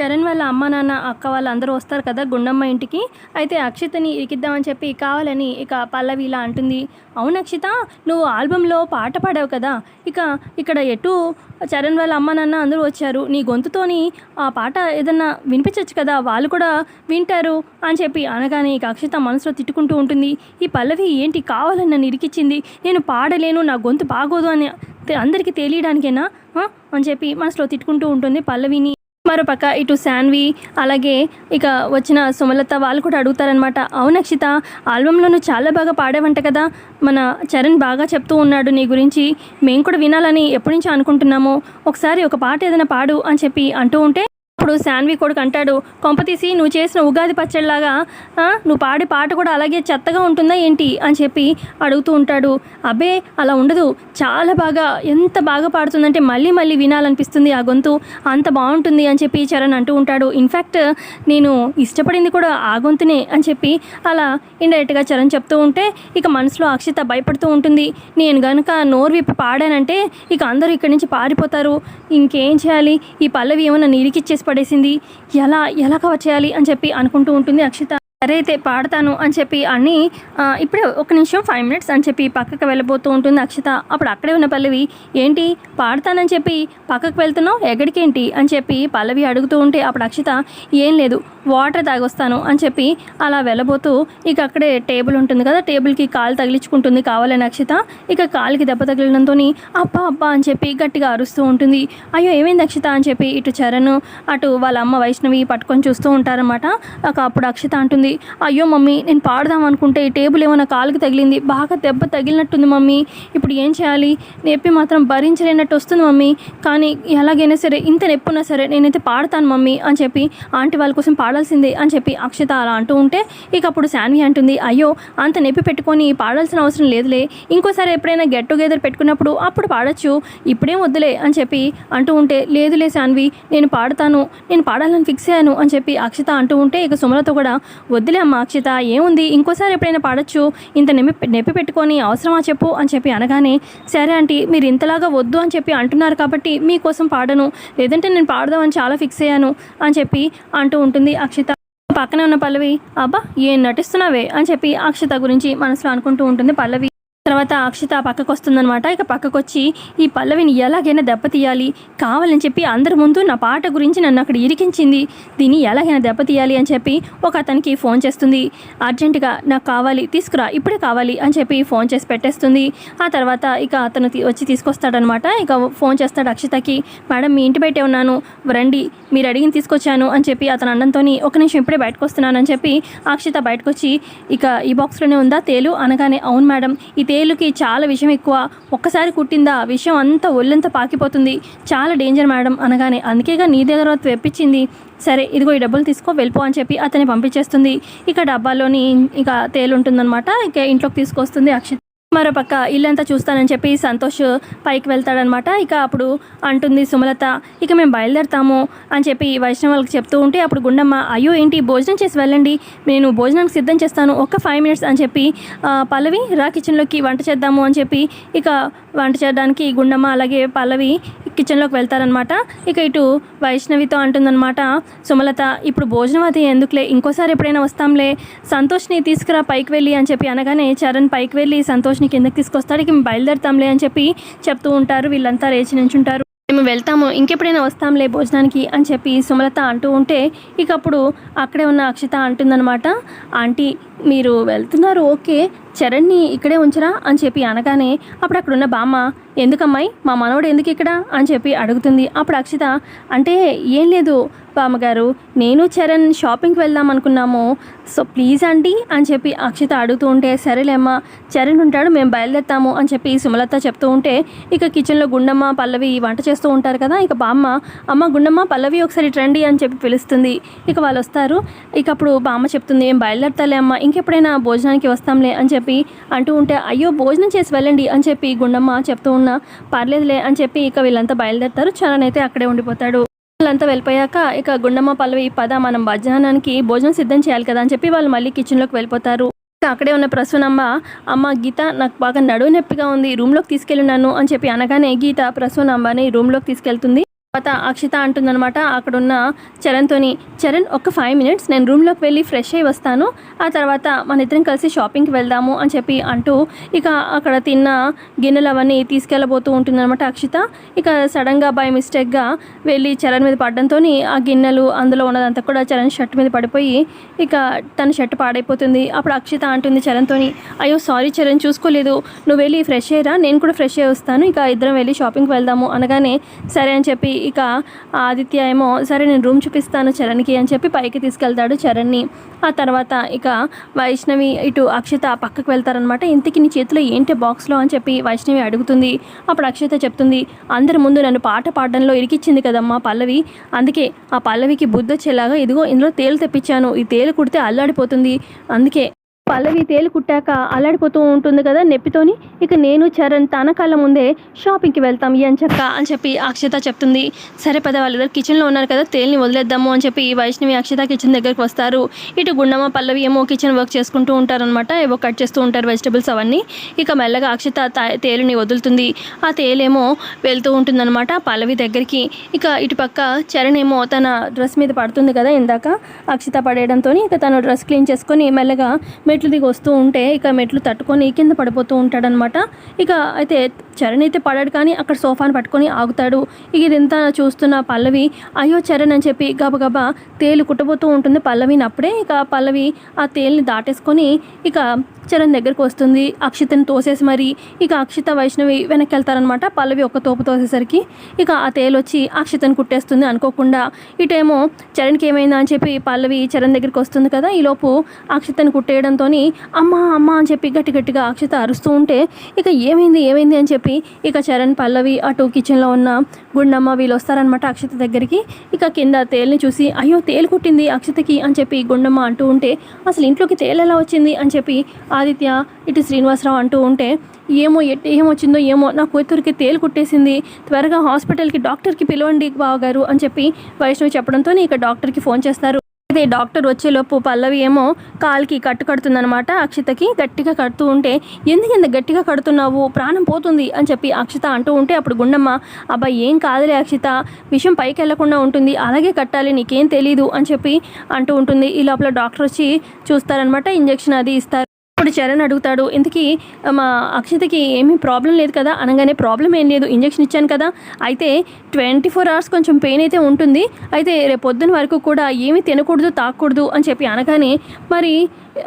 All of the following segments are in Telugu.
చరణ్ వాళ్ళ అమ్మ నాన్న అక్క వాళ్ళు అందరూ వస్తారు కదా గుండమ్మ ఇంటికి. అయితే అక్షితని ఇరికిద్దామని చెప్పి కావాలని ఇక పల్లవి ఇలా అంటుంది. అవును అక్షిత నువ్వు ఆల్బంలో పాట పాడావు కదా. ఇక ఇక్కడ ఎటు చరణ్ వాళ్ళ అమ్మ నాన్న అందరూ వచ్చారు. నీ గొంతుతోని ఆ పాట ఏదన్నా వినిపించవచ్చు కదా. వాళ్ళు కూడా వింటారు అని చెప్పి అనగానే ఇక అక్షిత మనసులో తిట్టుకుంటూ ఉంటుంది. ఈ పల్లవి ఏంటి కావాలని నన్ను ఇరికిచ్చింది? నేను పాడలేను నా గొంతు బాగోదు అని అందరికీ తెలియడానికేనా? అని చెప్పి మనసులో తిట్టుకుంటూ ఉంటుంది పల్లవిని. మరోపక్క ఇటు శాన్వి అలాగే ఇక వచ్చిన సుమలత వాళ్ళు కూడా అడుగుతారనమాట అవును అక్షిత ఆల్బంలో నువ్వు చాలా బాగా పాడావంట కదా మన చరణ్ బాగా చెప్తూ ఉన్నాడు నీ గురించి మేము కూడా వినాలని ఎప్పటి నుంచో అనుకుంటున్నాము ఒకసారి ఒక పాట ఏదైనా పాడు అని చెప్పి అంటూ ఉంటే అప్పుడు శాన్వి కొడుకు అంటాడు కొంపతీసి నువ్వు చేసిన ఉగాది పచ్చడిలాగా నువ్వు పాడే పాట కూడా అలాగే చెత్తగా ఉంటుందా ఏంటి? అని చెప్పి అడుగుతూ ఉంటాడు. అబ్బే అలా ఉండదు. చాలా బాగా ఎంత బాగా పాడుతుందంటే మళ్ళీ మళ్ళీ వినాలనిపిస్తుంది ఆ గొంతు. అంత బాగుంటుంది అని చెప్పి చరణ్ అంటూ ఉంటాడు. ఇన్ఫ్యాక్ట్ నేను ఇష్టపడింది కూడా ఆ గొంతునే అని చెప్పి అలా ఇండైరెక్ట్గా చరణ్ చెప్తూ ఉంటే ఇక మనసులో అక్షిత భయపడుతూ ఉంటుంది. నేను గనుక నోరు విప్పి పాడానంటే ఇక అందరూ ఇక్కడి నుంచి పారిపోతారు. ఇంకేం చేయాలి? ఈ పల్లవి ఏమైనా నీరికిచ్చేసి పడేసింది ఎలా ఎలా కవర్ చేయాలి అని చెప్పి అనుకుంటూ ఉంటుంది అక్షిత. సరే అయితే పాడతాను అని చెప్పి అన్ని ఇప్పుడే ఒక నిమిషం ఫైవ్ మినిట్స్ అని చెప్పి పక్కకు వెళ్ళబోతూ ఉంటుంది అక్షిత. అప్పుడు అక్కడే ఉన్న పల్లవి ఏంటి పాడతానని చెప్పి పక్కకు వెళ్తున్నావు? ఎక్కడికేంటి? అని చెప్పి పల్లవి అడుగుతూ ఉంటే అప్పుడు అక్షిత ఏం లేదు. వాటర్ తాగొస్తాను అని చెప్పి అలా వెళ్ళబోతూ ఇక అక్కడే టేబుల్ ఉంటుంది కదా టేబుల్కి కాలు తగిలించుకుంటుంది కావాలని అక్షిత ఇక కాలుకి దెబ్బ తగిలినంతో అబ్బా అబ్బా అని చెప్పి గట్టిగా అరుస్తూ ఉంటుంది. అయ్యో ఏమైంది అక్షిత అని చెప్పి ఇటు చరణ్ అటు వాళ్ళ అమ్మ వైష్ణవి పట్టుకొని చూస్తూ ఉంటారనమాట ఒక అప్పుడు అక్షిత అంటుంది అయ్యో మమ్మీ నేను పాడదాం అనుకుంటే ఈ టేబుల్ ఏమైనా కాలుకి తగిలింది. బాగా దెబ్బ తగిలినట్టుంది మమ్మీ. ఇప్పుడు ఏం చేయాలి? నొప్పి మాత్రం భరించలేనట్టు వస్తుంది మమ్మీ. కానీ ఎలాగైనా సరే ఇంత నొప్పున్నా సరే నేనైతే పాడతాను మమ్మీ అని చెప్పి ఆంటీ వాళ్ళ కోసం పాడాల్సిందే అని చెప్పి అక్షిత అలా అంటూ ఉంటే ఇక అప్పుడు శాన్వి అంటుంది అయ్యో అంత నొప్పి పెట్టుకొని పాడాల్సిన అవసరం లేదులే. ఇంకోసారి ఎప్పుడైనా గెట్ టుగెదర్ పెట్టుకున్నప్పుడు అప్పుడు పాడచ్చు. ఇప్పుడేం వద్దులే అని చెప్పి అంటూ ఉంటే లేదులే శాన్వి నేను పాడతాను. నేను పాడాలని ఫిక్స్ అయ్యాను అని చెప్పి అక్షిత అంటూ ఉంటే ఇక సుమలతో కూడా వద్దులే అమ్మ అక్షిత ఏముంది? ఇంకోసారి ఎప్పుడైనా పాడొచ్చు. ఇంత నొప్పి నొప్పి పెట్టుకొని అవసరమా చెప్పు అని చెప్పి అనగానే సరే ఆంటీ మీరు ఇంతలాగా వద్దు అని చెప్పి అంటున్నారు కాబట్టి మీకోసం పాడను. లేదంటే నేను పాడదామని చాలా ఫిక్స్ అయ్యాను అని చెప్పి అంటూ ఉంటుంది. అక్షిత. పక్కనే ఉన్న పల్లవి అబ్బా ఏం నటిస్తున్నావే? అని చెప్పి అక్షిత గురించి మనసులో అనుకుంటూ ఉంటుంది పల్లవి. తర్వాత అక్షిత పక్కకు వస్తుందనమాట ఇక పక్కకు వచ్చి ఈ పల్లవిని ఎలాగైనా దెబ్బతీయాలి కావాలని చెప్పి అందరి ముందు నా పాట గురించి నన్ను అక్కడ ఇరికించింది. దీన్ని ఎలాగైనా దెబ్బతీయాలి అని చెప్పి ఒక అతనికి ఫోన్ చేస్తుంది. అర్జెంటుగా నాకు కావాలి తీసుకురా ఇప్పుడే కావాలి అని చెప్పి ఫోన్ చేసి పెట్టేస్తుంది. ఆ తర్వాత ఇక అతను వచ్చి తీసుకొస్తాడనమాట ఇక ఫోన్ చేస్తాడు అక్షితకి మేడం మీ ఇంటి బయటే ఉన్నాను. రండి మీరు అడిగిన తీసుకొచ్చాను అని చెప్పి అతను అన్నంతో ఒక నిమిషం ఇప్పుడే బయటకు వస్తున్నాను అని చెప్పి అక్షిత బయటకు వచ్చి ఇక ఈ బాక్స్లోనే ఉందా? తేలు. అనగానే అవును మేడం ఈ తేలుకి చాలా విషయం ఎక్కువ. ఒక్కసారి కుట్టిందా? విషయం అంతా ఒళ్ళంతా పాకిపోతుంది. చాలా డేంజర్ మేడం అనగానే. అందుకేగా నీ దగ్గర తెప్పించింది. సరే ఇదిగో ఈ డబ్బులు తీసుకో వెళ్ళిపో అని చెప్పి అతన్ని పంపించేస్తుంది. ఇక డబ్బాలోని ఇక తేలు ఉంటుందన్నమాట ఇక ఇంట్లోకి తీసుకొస్తుంది అక్షిత. మరోపక్క ఇల్లంతా చూస్తానని చెప్పి సంతోష్ పైకి వెళ్తాడనమాట. ఇక అప్పుడు అంటుంది సుమలత ఇక మేము బయలుదేరుతాము అని చెప్పి వైష్ణవాళ్ళకి చెప్తూ ఉంటే అప్పుడు గుండమ్మ అయ్యో ఏంటి భోజనం చేసి వెళ్ళండి. నేను భోజనానికి సిద్ధం చేస్తాను. ఒక్క ఫైవ్ మినిట్స్ అని చెప్పి పల్లవి రా కిచెన్లోకి వంట చేద్దాము అని చెప్పి ఇక వంట చేయడానికి గుండమ్మ అలాగే పల్లవి కిచెన్లోకి వెళ్తారనమాట. ఇక ఇటు వైష్ణవితో అంటుందన్నమాట సుమలత ఇప్పుడు భోజనం అది ఎందుకులే? ఇంకోసారి ఎప్పుడైనా వస్తాంలే. సంతోష్ని తీసుకురా పైకి వెళ్ళి అని చెప్పి అనగానే చరణ్ పైకి వెళ్ళి సంతోష్ సంతోష్ని కిందకి తీసుకొస్తాడు ఇక మేము బయలుదేరుతాంలే అని చెప్పి చెప్తూ ఉంటారు. వీళ్ళంతా రేచి నించుంటారు. మేము వెళ్తాము ఇంకెప్పుడైనా వస్తాంలే భోజనానికి అని చెప్పి సుమలత అంటూ ఉంటే ఇక అప్పుడు అక్కడే ఉన్న అక్షిత అంటుందన్నమాట ఆంటీ మీరు వెళ్తున్నారు ఓకే చరణ్ని ఇక్కడే ఉంచరా? అని చెప్పి అనగానే అప్పుడు అక్కడ ఉన్న బామ్మ ఎందుకమ్మాయి? మా మనవడు ఎందుకు ఇక్కడ? అని చెప్పి అడుగుతుంది. అప్పుడు అక్షిత అంటే ఏం లేదు బామ్మగారు నేను చరణ్ షాపింగ్కి వెళ్దాం అనుకున్నాము. సో ప్లీజ్ అండి అని చెప్పి అక్షిత అడుగుతూ ఉంటే సరేలేమ్మా చరణ్ ఉంటాడు మేము బయలుదేరుతాము అని చెప్పి సుమలత చెప్తూ ఉంటే ఇక కిచెన్లో గుండమ్మ పల్లవి వంట చేస్తూ ఉంటారు కదా ఇక బామ్మ అమ్మ గుండమ్మ పల్లవి ఒకసారి ట్రండి రండి అని చెప్పి పిలుస్తుంది. ఇక వాళ్ళు వస్తారు. ఇక అప్పుడు బామ్మ చెప్తుంది ఏం బయలుదేరతాలే అమ్మ ఇంకెప్పుడైనా భోజనానికి వస్తాంలే అని చెప్పి అంటూ ఉంటే అయ్యో భోజనం చేసి వెళ్ళండి అని చెప్పి గుండమ్మ చెప్తూ ఉన్నా పర్లేదులే అని చెప్పి ఇక వీళ్ళంతా బయలుదేరుతారు. చరణ్ అయితే అక్కడే ఉండిపోతాడు. వాళ్ళంతా వెళ్ళిపోయాక ఇక గుండమ్మ పల్లవి పద మనం భజనానికి భోజనం సిద్ధం చేయాలి కదా అని చెప్పి వాళ్ళు మళ్ళీ కిచెన్లోకి వెళ్ళిపోతారు. అక్కడే ఉన్న ప్రసూనమ్మ అమ్మ గీత నాకు బాగా నడువు నొప్పిగా ఉంది రూమ్లోకి తీసుకెళ్ళినాను అని చెప్పి అనగానే గీత ప్రసూనమ్మని రూమ్లోకి తీసుకెళ్తుంది. తర్వాత అక్షిత అంటుందన్నమాట అక్కడున్న చరణ్తోని చరణ్ ఒక ఫైవ్ మినిట్స్ నేను రూమ్లోకి వెళ్ళి ఫ్రెష్ అయ్యి వస్తాను. ఆ తర్వాత మన ఇద్దరం కలిసి షాపింగ్కి వెళ్దాము అని చెప్పి అంటూ ఇక అక్కడ తిన్న గిన్నెలు అవన్నీ తీసుకెళ్ళబోతూ ఉంటుందన్నమాట అక్షిత. ఇక సడన్గా బై మిస్టేక్గా వెళ్ళి చరణ్ మీద పడడంతో ఆ గిన్నెలు అందులో ఉన్నదంతా కూడా చరణ్ షర్ట్ మీద పడిపోయి ఇక తన షర్ట్ పాడైపోతుంది. అప్పుడు అక్షిత అంటుంది చరణ్తోని అయ్యో సారీ చరణ్ చూసుకోలేదు. నువ్వు వెళ్ళి ఫ్రెష్ అయ్యరా నేను కూడా ఫ్రెష్ అయ్యి వస్తాను. ఇక ఇద్దరం వెళ్ళి షాపింగ్కి వెళ్దాము అనగానే సరే అని చెప్పి ఇక ఆదిత్య ఏమో సరే నేను రూమ్ చూపిస్తాను చరణ్కి అని చెప్పి పైకి తీసుకెళ్తాడు చరణ్ని. ఆ తర్వాత ఇక వైష్ణవి ఇటు అక్షిత పక్కకు వెళ్తారనమాట ఇంతకి నీ చేతిలో ఏంటి బాక్స్లో అని చెప్పి వైష్ణవి అడుగుతుంది. అప్పుడు అక్షిత చెప్తుంది అందరి ముందు నన్ను పాట పాడడంలో ఇరికిచ్చింది కదమ్మా పల్లవి. అందుకే ఆ పల్లవికి బుద్ధి వచ్చేలాగా ఇదిగో ఇందులో తేలు తెప్పించాను. ఈ తేలు కుడితే అల్లాడిపోతుంది. అందుకే పల్లవి తేలు కుట్టాక అల్లాడిపోతూ ఉంటుంది కదా నొప్పితోని. ఇక నేను చరణ్ తన కళ్ళ ముందే షాపింగ్కి వెళ్తాం ఏం అంచక్క అని చెప్పి అక్షత చెప్తుంది. సరే పద వాళ్ళిద్దరు కిచెన్లో ఉన్నారు కదా తేలిని వదిలేద్దాము అని చెప్పి వైష్ణవి అక్షత కిచెన్ దగ్గరికి వస్తారు. ఇటు గుండమ్మ పల్లవి ఏమో కిచెన్ వర్క్ చేసుకుంటూ ఉంటారనమాట ఏవో కట్ చేస్తూ ఉంటారు వెజిటబుల్స్ అవన్నీ. ఇక మెల్లగా అక్షత తేలుని వదులుతుంది. ఆ తేలేమో వెళ్తూ ఉంటుందన్నమాట పల్లవి దగ్గరికి. ఇక ఇటుపక్క చరణ్ ఏమో తన డ్రెస్ మీద పడుతుంది కదా ఇందాక. అక్షత పడేయడంతో ఇక తను డ్రెస్ క్లీన్ చేసుకొని మెల్లగా మెట్లు దిగి వస్తూ ఉంటే ఇక మెట్లు తట్టుకొని కింద పడిపోతూ ఉంటాడనమాట ఇక అయితే చరణ్ అయితే పడాడు కానీ అక్కడ సోఫాను పట్టుకొని ఆగుతాడు. ఇక ఇదంతా చూస్తున్న పల్లవి అయ్యో చరణ్ అని చెప్పి గబగబా తేలు కుట్టబోతూ ఉంటుంది పల్లవిని అప్పుడే. ఇక పల్లవి ఆ తేలిని దాటేసుకొని ఇక చరణ్ దగ్గరకు వస్తుంది. అక్షితని తోసేసి మరి ఇక అక్షిత వైష్ణవి వెనక్కి వెళ్తారనమాట పల్లవి ఒక తోపు తోసేసరికి. ఇక ఆ తేలు వచ్చి అక్షితను కుట్టేస్తుంది అనుకోకుండా. ఇటేమో చరణ్కి ఏమైందా అని చెప్పి పల్లవి చరణ్ దగ్గరికి వస్తుంది కదా. ఈలోపు అక్షితను కుట్టేయడంతో అమ్మ అమ్మ అని చెప్పి గట్టి గట్టిగా అక్షత అరుస్తూ ఉంటే ఇక ఏమైంది ఏమైంది అని చెప్పి ఇక చరణ్ పల్లవి అటు కిచెన్లో ఉన్న గుండమ్మ వీళ్ళు వస్తారనమాట అక్షత దగ్గరికి. ఇక కింద తేలిని చూసి అయ్యో తేలు కుట్టింది అక్షతకి అని చెప్పి గుండమ్మ అంటూ ఉంటే అసలు ఇంట్లోకి తేలు ఎలా వచ్చింది? అని చెప్పి ఆదిత్య ఇటు శ్రీనివాసరావు అంటూ ఉంటే ఏమో ఎట్ ఏమొచ్చిందో ఏమో నా కూతురికి తేలు కుట్టేసింది. త్వరగా హాస్పిటల్కి డాక్టర్కి పిలవండి బావగారు అని చెప్పి వైష్ణవి చెప్పడంతో ఇక డాక్టర్కి ఫోన్ చేస్తారు. అయితే డాక్టర్ వచ్చేలోపు పల్లవి ఏమో కాలుకి కట్టు కడుతుందనమాట అక్షితకి గట్టిగా కడుతూ ఉంటే ఎందుకు ఇంత గట్టిగా కడుతున్నావు? ప్రాణం పోతుంది అని చెప్పి అక్షిత అంటూ ఉంటే అప్పుడు గుండమ్మ అబ్బాయి ఏం కాదులే అక్షిత. విషయం పైకి వెళ్ళకుండా ఉంటుంది. అలాగే కట్టాలి. నీకేం తెలీదు అని చెప్పి అంటూ ఉంటుంది. ఈ లోపల డాక్టర్ వచ్చి చూస్తారనమాట ఇంజెక్షన్ అది ఇస్తారు. ఇప్పుడు చరణ్ అడుగుతాడు? ఇంతకీ మా అక్షతకి ఏమీ ప్రాబ్లం లేదు కదా? అనగానే ప్రాబ్లం ఏం లేదు. ఇంజెక్షన్ ఇచ్చాను కదా? అయితే ట్వంటీ ఫోర్ అవర్స్ కొంచెం పెయిన్ అయితే ఉంటుంది. అయితే రేపు పొద్దున వరకు కూడా ఏమీ తినకూడదు తాకూడదు అని చెప్పి అనగానే మరి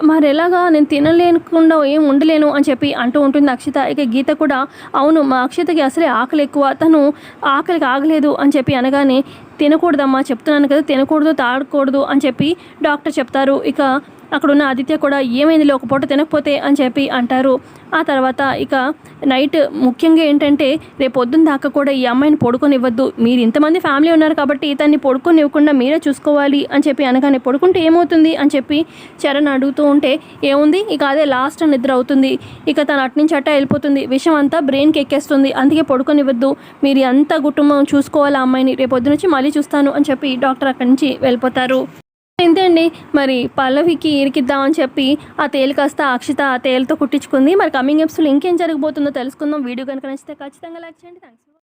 మరి ఎలాగా? నేను తినలేకుండా ఏం ఉండలేను అని చెప్పి అంటూ ఉంటుంది అక్షిత. ఇక గీత కూడా అవును మా అక్షితకి అసలే ఆకలి ఎక్కువ. తను ఆకలికి ఆగలేదు అని చెప్పి అనగానే తినకూడదమ్మా చెప్తున్నాను కదా తినకూడదు తాగకూడదు అని చెప్పి డాక్టర్ చెప్తారు. ఇక అక్కడున్న ఆదిత్య కూడా ఏమైంది ఒక పూట తినకపోతే అని చెప్పి అంటారు. ఆ తర్వాత ఇక నైట్ ముఖ్యంగా ఏంటంటే రేపు పొద్దున్న దాకా కూడా ఈ అమ్మాయిని పడుకొని ఇవ్వద్దు మీరు ఇంతమంది ఫ్యామిలీ ఉన్నారు కాబట్టి తన్ని పడుకొని ఇవ్వకుండా మీరే చూసుకోవాలి అని చెప్పి అనగానే పడుకుంటే ఏమవుతుంది అని చెప్పి చరణ్ అడుగుతూ ఉంటే ఏముంది? ఇక అదే లాస్ట్ నిద్ర అవుతుంది. ఇక తను అటు నుంచి వెళ్ళిపోతుంది. విషయం అంతా బ్రెయిన్కి ఎక్కేస్తుంది. అందుకే పడుకొని ఇవ్వద్దు మీరు అంతా కుటుంబం చూసుకోవాలి ఆ అమ్మాయిని? రేపు పొద్దున వచ్చి మళ్ళీ చూస్తాను అని చెప్పి డాక్టర్ అక్కడి నుంచి వెళ్ళిపోతారు. ఇంతే అండి మరి పల్లవికి ఇరికిద్దామని చెప్పి ఆ తేలు కాస్త అక్షిత ఆ తేలుతో కుట్టించుకుంది. మరి కమింగ్ ఎప్స్లో ఇంకేం జరగబోతుందో తెలుసుకుందాం. వీడియో కనుక నచ్చితే ఖచ్చితంగా లైక్ చేయండి. థ్యాంక్స్